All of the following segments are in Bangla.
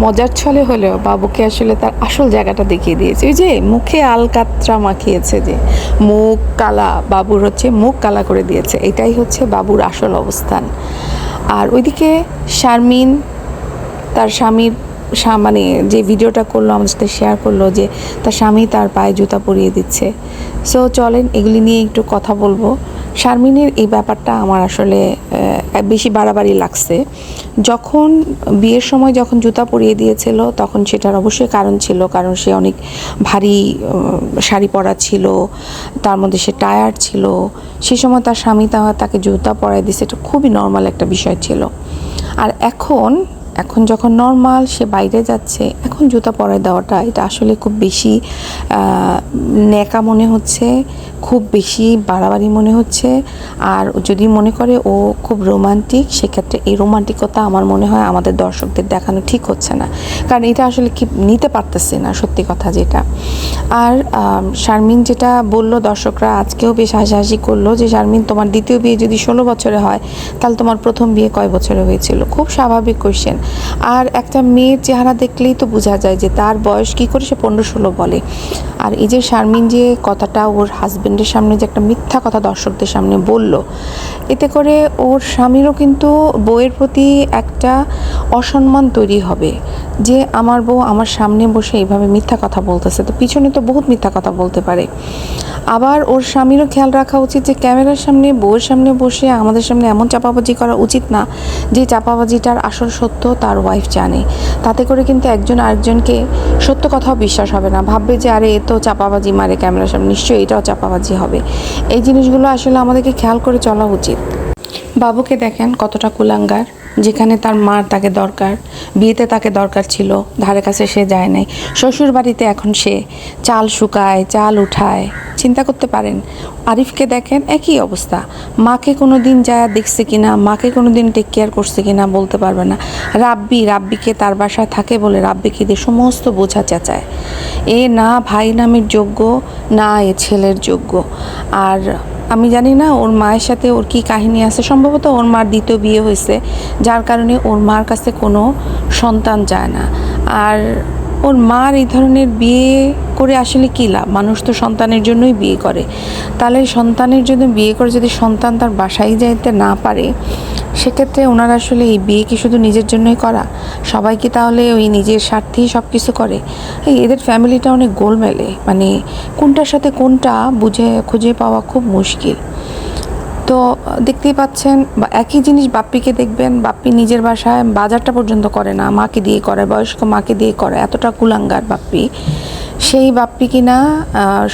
মজার ছলে হলেও বাবুকে আসলে তার আসল জায়গাটা দেখিয়ে দিয়েছে। ওই যে মুখে আলকাত্রা মাখিয়েছে যে, মুখ কালা, বাবুর হচ্ছে মুখ কালা করে দিয়েছে। এটাই হচ্ছে বাবুর আসল অবস্থান। আর ওইদিকে শারমিন, তার স্বামীর স্বা- মানে যে ভিডিওটা করল, আমাদের সাথে শেয়ার করল যে তার স্বামী তার পায়ে জুতা পরিয়ে দিচ্ছে। সো চলেন এগুলি নিয়ে একটু কথা বলব। শারমিনের এই ব্যাপারটা আমার আসলে বেশি বাড়াবাড়ি লাগছে। যখন বিয়ের সময় যখন জুতা পরিয়ে দিয়েছিল, তখন সেটার অবশ্যই কারণ ছিল। কারণ সে অনেক ভারী শাড়ি পরা ছিল, তার মধ্যে সে টায়ার ছিল। সে সময় তার স্বামী তাকে জুতা পরাই দিয়েছে এটা খুবই নর্মাল একটা বিষয় ছিল। আর এখন এখন যখন নর্মাল সে বাইরে যাচ্ছে, এখন জুতা পরায় দেওয়াটা, এটা আসলে খুব বেশি নেকা মনে হচ্ছে। খুব বেশি বাড়াবাড়ি মনে হচ্ছে। আর যদি মনে করে ও খুব রোমান্টিক সেক্ষেত্রে এই রোমান্টিকতা আমার মনে হয় আমাদের দর্শকদের দেখানো ঠিক হচ্ছে না। কারণ এটা আসলে কি নিতে পারতেছে না, সত্যি কথা যেটা। আর শারমিন যেটা বলল, দর্শকরা আজকেও বেশ হাসাহাসি করল যে, শারমিন, তোমার দ্বিতীয় বিয়ে যদি ষোলো বছরে হয়, তাহলে তোমার প্রথম বিয়ে কয় বছরে হয়েছিল? খুব স্বাভাবিক কোয়েশ্চেন আর একটা মেয়ের চেহারা দেখলেই তো বোঝা যায় যে, তার বয়স কী করে সে পনেরো ষোলো বলে। আর এই যে শারমিন যে কথাটা ওর হাজবেন্ডের সামনে যে একটা মিথ্যা কথা দর্শকদের সামনে বলল, এতে করে ওর স্বামীরও কিন্তু বউয়ের প্রতি একটা অসম্মান তৈরি হবে যে আমার বউ আমার সামনে বসে এইভাবে মিথ্যা কথা বলতেছে। তো পিছনে তো বহুত মিথ্যা কথা বলতে পারে। আবার ওর স্বামীরও খেয়াল রাখা উচিত যে ক্যামেরার সামনে, বউয়ের সামনে বসে আমাদের সামনে এমন চাপাবাজি করা উচিত না যে চাপাবাজিটার আসল সত্য তার ওয়াইফ জানে। তাতে করে কিন্তু একজন আরেকজনকে সত্য কথাও বিশ্বাস হবে না। ভাববে যে, আরে, এ তো চাপাবাজি মারে ক্যামেরার সামনে। নিশ্চয়ই এটাও চাপাবাজি হবে। এই জিনিসগুলো আসলে আমাদেরকে খেয়াল করে চলা উচিত। বাবুকে দেখেন কতটা কুলাঙ্গার। যেখানে তার মার তাকে দরকার, বিয়েতে তাকে দরকার ছিল, ধারে কাছে সে যায় নাই। শ্বশুর বাড়িতে এখন সে চাল শুকায়, চাল উঠায়, চিন্তা করতে পারেন। আরিফকে দেখেন একই অবস্থা। মাকে কোনো দিন যায় দেখছে কি না মাকে কোনো দিন টেক কেয়ার করছে কি না বলতে পারবে না। রাব্বি, রাব্বিকে তার বাসায় থাকে বলে রাব্বিকে দিয়ে সমস্ত বোঝা চেঁচায়। এ না ভাই নামের যোগ্য, না এ ছেলের যোগ্য। আর আমি জানি না ওর মায়ের সাথে ওর কি কাহিনী আছে। সম্ভবত ওর মার দ্বিতীয় বিয়ে হয়েছে, যার কারণে ওর মার কাছে কোনো সন্তান যায় না। আর ওর মার এই ধরনের বিয়ে করে আসলে কী লাভ? মানুষ তো সন্তানের জন্যই বিয়ে করে। তাহলে সন্তানের জন্য বিয়ে করে যদি সন্তান তার বাসায় যাইতে না পারে, সেক্ষেত্রে ওনারা আসলে এই বিয়ে কি শুধু নিজের জন্যই করা? সবাই কি তাহলে ওই নিজের স্বার্থেই সব কিছু করে? এই এদের ফ্যামিলিটা অনেক গোলমেলে। মানে কোনটার সাথে কোনটা বুঝে, খুঁজে পাওয়া খুব মুশকিল। তো দেখতেই পাচ্ছেন, বা একই জিনিস বাপ্পিকে দেখবেন, বাপ্পি নিজের বাসায় বাজারটা পর্যন্ত করে না, মাকে দিয়ে করে, বয়স্ক মাকে দিয়ে করে, এতটা কুলাঙ্গার বাপ্পি। সেই বাপ্পি কিনা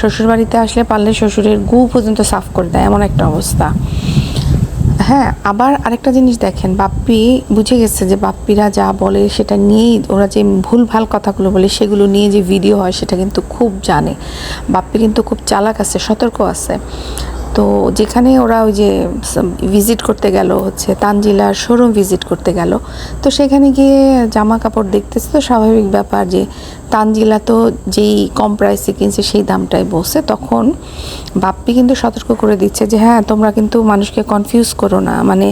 শ্বশুরবাড়িতে আসলে পারলে শ্বশুরের গু পর্যন্ত সাফ করে দেয়, এমন একটা অবস্থা। হ্যাঁ আবার আরেকটা জিনিস দেখেন, বাপ্পি বুঝে গেছে যে বাপ্পিরা যা বলে সেটা নিয়েই, ওরা যে ভুল ভালো কথাগুলো বলে সেগুলো নিয়ে যে ভিডিও হয় সেটা কিন্তু খুব জানে। বাপ্পি কিন্তু খুব চালাক আছে, সতর্ক আছে। তো যেখানে ওরা ওই যে ভিজিট করতে গেল হচ্ছে তানজিলার শোরুম ভিজিট করতে গেল। তো সেখানে গিয়ে জামা কাপড় দেখতেছে, তো স্বাভাবিক ব্যাপার যে তানজিলা তো যেই কম প্রাইসে কিনছে সেই দামটাই বসে তখন বাপ্পি কিন্তু সতর্ক করে দিচ্ছে যে হ্যাঁ তোমরা কিন্তু মানুষকে কনফিউজ করো না। মানে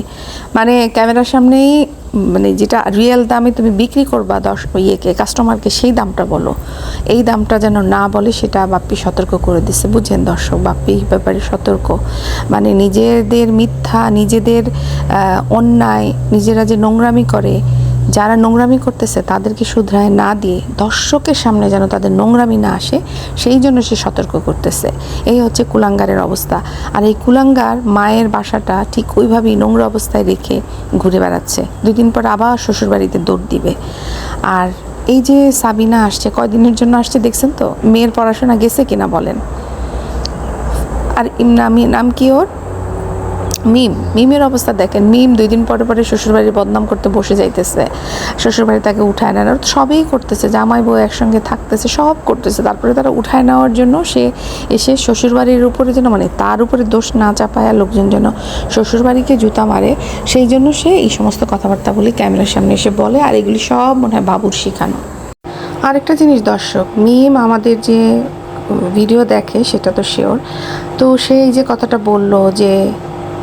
মানে ক্যামেরার সামনেই মানে যেটা রিয়েল দামে তুমি বিক্রি করবা দশ ইয়েকে কাস্টমারকে সেই দামটা বলো। এই দামটা যেন না বলে, সেটা বাপ্পি সতর্ক করে দিচ্ছে বুঝছেন দর্শক, বাপ্পি ব্যাপারে সতর্ক। মানে নিজেদের মিথ্যা, নিজেদের অন্যায়, নিজেরা যে নোংরামি করে যারা নোংরামি করতেছে তাদেরকে শুধরায় না দিয়ে দর্শকের সামনে যেন তাদের নোংরামি না আসে, সেই জন্য সে সতর্ক করতেছে। এই হচ্ছে কুলাঙ্গারের অবস্থা। আর এই কুলাঙ্গার মায়ের বাসাটা ঠিক ওইভাবেই নোংরা অবস্থায় রেখে ঘুরে বেড়াচ্ছে। দুই দিন পর আবার শ্বশুরবাড়িতে দৌড় দিবে। আর এই যে সাবিনা আসছে, কয়দিনের জন্য আসছে দেখছেন তো? মেয়ের পড়াশোনা গেছে কিনা বলেন। আর নামি নাম কি ওর? মিম, মিমের অবস্থা দেখেন, মিম দুই দিন পরে পরে শ্বশুরবাড়ির বদনাম করতে বসে যাইতেছে। শ্বশুরবাড়ি তাকে উঠায় নেয় না সবই করতেছে, জামাই বউ একসঙ্গে থাকতেছে, সব করতেছে। তারপরে তারা উঠায় নেওয়ার জন্য সে এসে শ্বশুরবাড়ির উপরে যেন মানে তার উপরে দোষ না চাপায় লোকজন যেন শ্বশুরবাড়িকে জুতা মারে, সেই জন্য সে এই সমস্ত কথাবার্তাগুলি ক্যামেরার সামনে এসে বলে, আর এগুলি সব মনে হয় বাবুর শেখানো। আরেকটা জিনিস দর্শক, মিম আমাদের যে ভিডিও দেখে সেটা তো শিওর তো সে এই যে কথাটা বলল যে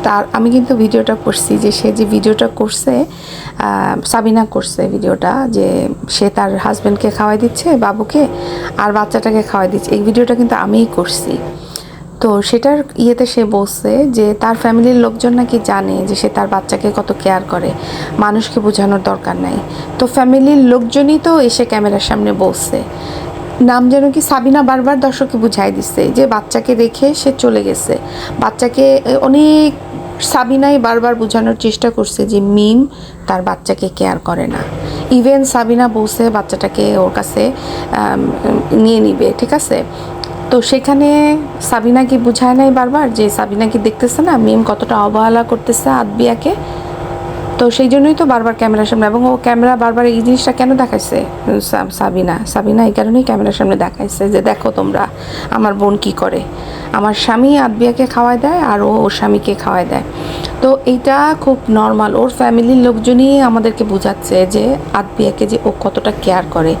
তার, আমি কিন্তু ভিডিওটা করছি যে সে যে ভিডিওটা করছে সাবিনা করছে ভিডিওটা, যে সে তার হাজব্যান্ডকে খাওয়াই দিচ্ছে, বাবুকে, আর বাচ্চাটাকে খাওয়াই দিচ্ছে। এই ভিডিওটা কিন্তু আমিই করছি। তো সেটার ইয়েতে সে বলছে যে তার ফ্যামিলির লোকজন নাকি জানে যে সে তার বাচ্চাকে কত কেয়ার করে। মানুষকে বোঝানোর দরকার নাই। তো ফ্যামিলির লোকজনই তো এসে ক্যামেরার সামনে বলছে। নাম যেন কি সাবিনা বারবার দর্শককে বুঝাই দিচ্ছে যে বাচ্চাকে রেখে সে চলে গেছে। বাচ্চাকে অনেক সাবিনাই বারবার বোঝানোর চেষ্টা করছে যে মিম তার বাচ্চাকে কেয়ার করে না। ইভেন সাবিনা বসে বাচ্চাটাকে ওর কাছে নিয়ে নিবে, ঠিক আছে? তো সেখানে সাবিনা কি বুঝায় নাই বারবার যে সাবিনা কি দেখতেছে না, মিম কতটা অবহেলা করতেছে আদবিয়াকে। তো সেই জন্যই তো বারবার ক্যামেরার সামনে, এবং ও ক্যামেরা বারবার এই জিনিসটা কেন দেখাইছে? সাবিনা সাবিনা এই কারণেই ক্যামেরার সামনে দেখাইছে যে দেখো তোমরা, আমার বোন কি করে? আমার স্বামী আদবিয়াকে খাওয়াই দেয় আর ও ওর স্বামীকে খাওয়াই দেয়। তো এইটা খুব নর্মাল ওর ফ্যামিলির লোকজনই আমাদেরকে বোঝাচ্ছে যে আদবিয়াকে যে ও কতটা কেয়ার করে।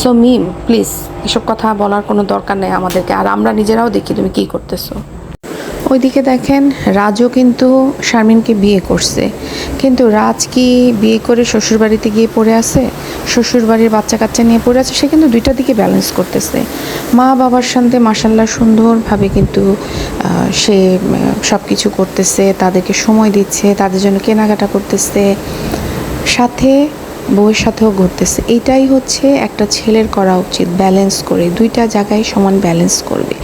সো মিম প্লিজ এসব কথা বলার কোনো দরকার নেই আমাদেরকে, আর আমরা নিজেরাও দেখি তুমি কী করতেছো। ওইদিকে দেখেন রাজও কিন্তু শারমিনকে বিয়ে করছে। কিন্তু রাজ কি বিয়ে করে শ্বশুরবাড়িতে গিয়ে পড়ে আছে? শ্বশুরবাড়ির বাচ্চা কাচ্চা নিয়ে পড়ে আছে, সে কিন্তু দুইটা দিকে ব্যালেন্স করতেছে। মা বাবার সাথে মাসাল্লাহ সুন্দরভাবে কিন্তু সে সব কিছু করতেছে, তাদেরকে সময় দিচ্ছে, তাদের জন্য কেনাকাটা করতেছে। সাথে বউয়ের সাথেও ঘুরতেছে এটাই হচ্ছে একটা ছেলের করা উচিত ব্যালেন্স করে। দুইটা জায়গায় সমান ব্যালেন্স করবে।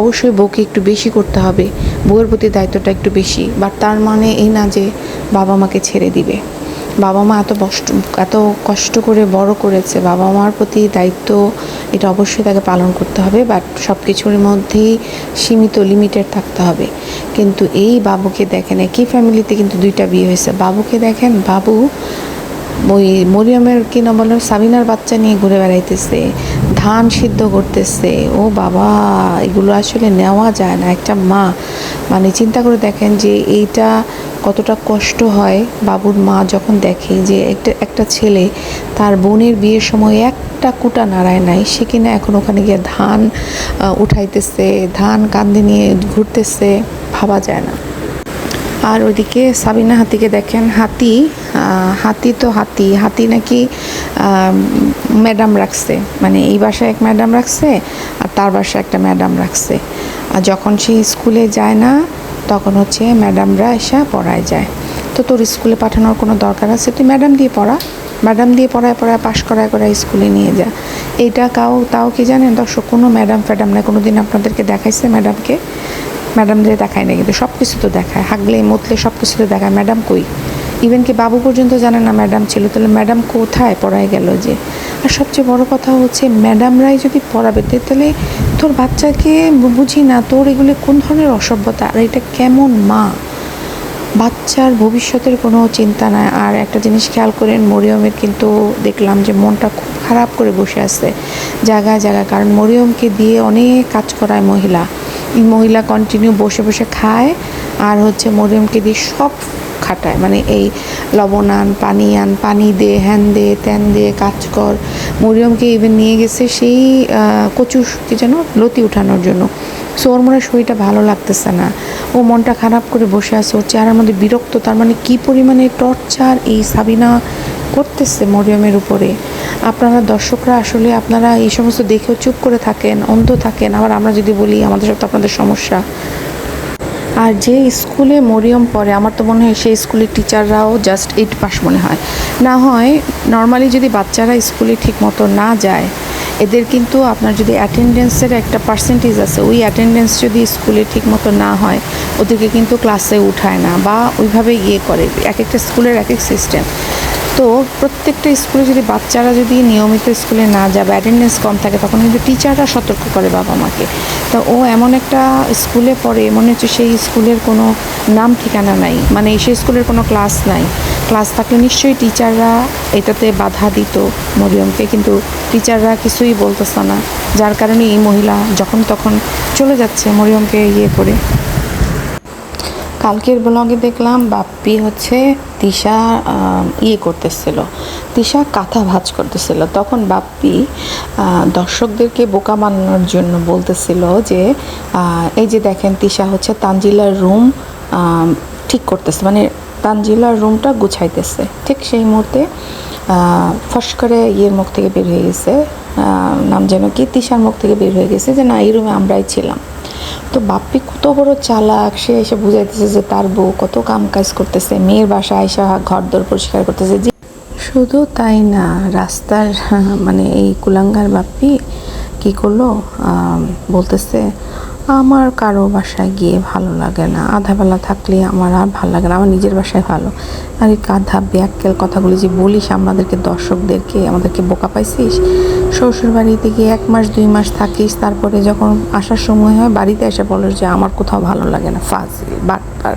অবশ্যই বউকে একটু বেশি করতে হবে, বউয়ের প্রতি দায়িত্বটা একটু বেশি। বাট তার মানে এই না যে বাবা মাকে ছেড়ে দিবে। বাবা মা এত কষ্ট এত কষ্ট করে বড় করেছে, বাবা মার প্রতি দায়িত্ব, এটা অবশ্যই তাকে পালন করতে হবে। বাট সব কিছুর মধ্যেই সীমিত লিমিটেড থাকতে হবে। কিন্তু এই বাবুকে দেখেন, একই ফ্যামিলিতে কিন্তু দুইটা বিয়ে হয়েছে। বাবুকে দেখেন, বাবু ওই মরিয়মের কি না বলে সাবিনার বাচ্চা নিয়ে ঘুরে বেড়াইতেছে, ধান সিদ্ধ করতেছে। ও বাবা, এগুলো আসলে নেওয়া যায় না। একটা মা মানে চিন্তা করে দেখেন যে এইটা কতটা কষ্ট হয়। বাবুর মা যখন দেখে যে একটা একটা ছেলে তার বোনের বিয়ের সময় একটা কুটা নাড়ায় নাই, সে কিনা এখন ওখানে গিয়ে ধান উঠাইতেছে, ধান কান্দে নিয়ে ঘুরতেছে, ভাবা যায় না। আর ওইদিকে সাবিনা হাতিকে দেখেন, হাতি হাতি তো হাতি হাতি নাকি ম্যাডাম রাখছে। মানে এই বাসায় এক ম্যাডাম রাখছে আর তার বাসায় একটা ম্যাডাম রাখছে। আর যখন সে স্কুলে যায় না, তখন হচ্ছে ম্যাডামরা এসে পড়ায় যায়। তো তোর স্কুলে পাঠানোর কোনো দরকার আছে? তুই ম্যাডাম দিয়ে পড়া। ম্যাডাম দিয়ে পড়ায় পড়ায়, পাশ করায় করায় স্কুলে নিয়ে যা। এইটা কাউ তাও কি জানেন দর্শক, কোনো ম্যাডাম ফ্যাডাম না কোনো দিন আপনাদেরকে দেখাইছে ম্যাডামকে। ম্যাডামদের দেখায় না কিন্তু সব কিছু তো দেখায়। হাগলে মতলে সব কিছু তো দেখায়। ম্যাডাম কই? ইভেন কি বাবু পর্যন্ত জানে না ম্যাডাম ছিল। তাহলে ম্যাডাম কোথায় পড়ায় গেল যে? আর সবচেয়ে বড় কথা হচ্ছে, ম্যাডামরাই যদি পড়াবে তাহলে তোর বাচ্চাকে বুঝি না, তোর এগুলো কোন ধরনের অসভ্যতা? আর এটা কেমন মা? বাচ্চার ভবিষ্যতের কোনো চিন্তা নাই। আর একটা জিনিস খেয়াল করেন, মরিয়মের কিন্তু দেখলাম যে মনটা খুব খারাপ করে বসে আছে। জায়গায় জায়গায়। কারণ মরিয়মকে দিয়ে অনেক কাজ করায় মহিলা। মহিলা কন্টিনিউ বসে বসে খায় আর হচ্ছে মরিয়মকে দিয়ে সব খাটায়। মানে এই লবণ আন, পানি আন, পানি দে, হ্যান দে, ত্যান দে, কাজ কর। মরিয়মকে ইভেন নিয়ে গেছে সেই কচু কি যেন লতি উঠানোর জন্য। সো ওর মনে শরীরটা ভালো লাগতেছে না। ও মনটা খারাপ করে বসে আছে, ওর চেহারার মধ্যে বিরক্ত, তার মানে কি পরিমাণে টর্চার এই সাবিনা করতেছে মরিয়মের উপরে। আপনারা দর্শকরা আসলে আপনারা এই সমস্ত দেখেও চুপ করে থাকেন, অন্ধ থাকেন। আবার আমরা যদি বলি, আমাদের সাথে আপনাদের সমস্যা। আর যে স্কুলে মরিয়ম পড়ে, আমার তো মনে হয় সেই স্কুলের টিচাররাও জাস্ট এইট পাস মনে হয়। না হয় নর্মালি যদি বাচ্চারা স্কুলে ঠিক মতো না যায় এদের কিন্তু আপনার যদি অ্যাটেন্ডেন্সের একটা পার্সেন্টেজ আছে, ওই অ্যাটেন্ডেন্স যদি স্কুলে ঠিক মতো না হয়, ওদেরকে কিন্তু ক্লাসে উঠায় না বা ওইভাবে ইয়ে করে। এক একটা স্কুলের এক এক সিস্টেম তো প্রত্যেকটা স্কুলে যদি বাচ্চারা যদি নিয়মিত স্কুলে না যাবে অ্যাটেন্ডেন্স কম থাকে, তখন কিন্তু টিচাররা সতর্ক করে বাবা মাকে। তো ও এমন একটা স্কুলে পড়ে, মনে হচ্ছে সেই স্কুলের কোনো নাম ঠিকানা নাই মানে সেই স্কুলের কোনো ক্লাস নাই। ক্লাস থাকলে নিশ্চয়ই টিচাররা এটাতে বাধা দিত মরিয়মকে, কিন্তু টিচাররা কিছুই বলতেছে না। যার কারণে এই মহিলা যখন তখন চলে যাচ্ছে মরিয়মকে ইয়ে করে। কালকের ব্লগে দেখলাম বাপ্পি হচ্ছে তিশা ইয়ে করতেছিল। তিশা কাঁথা ভাজ করতেছিল। তখন বাপ্পি দর্শকদেরকে বোকা বানানোর জন্য বলতেছিল যে এই যে দেখেন তিশা হচ্ছে তানজিলার রুম ঠিক করতেছে। মানে তানজিলার রুমটা গুছাইতেছে। ঠিক সেই মুহূর্তে ফস করে ইয়ের মুখ থেকে বের হয়ে গেছে। নাম যেন কি? তিশার মুখ থেকে বের হয়ে গেছে যে, না, এই রুমে আমরাই ছিলাম। তো বাপ্পি কত বড় চালাক, সে এসে বুঝাইতেছে যে তার বউ কত কাম কাজ করতেছে, মেয়ের বাসায় এসে ঘর দর পরিষ্কার করতেছে। যে শুধু তাই না, রাস্তার মানে এই কুলাঙ্গার বাপ্পি কি করল? বলতেছে, আমার কারও বাসায় গিয়ে ভালো লাগে না। আধাবেলা থাকলে আমার আর ভালো লাগে না, আমার নিজের বাসায় ভালো। আর এই কাঁধা ব্যাককেল কথাগুলি যে বলিস, আমাদেরকে দর্শকদেরকে, আমাদেরকে বোকা পাইছিস? শ্বশুর বাড়িতে গিয়ে এক মাস, দুই মাস থাকিস, তারপরে যখন আসার সময় হয়, বাড়িতে এসে বলো যে, আমার কোথাও ভালো লাগে না। ফাজিল, বাটপার।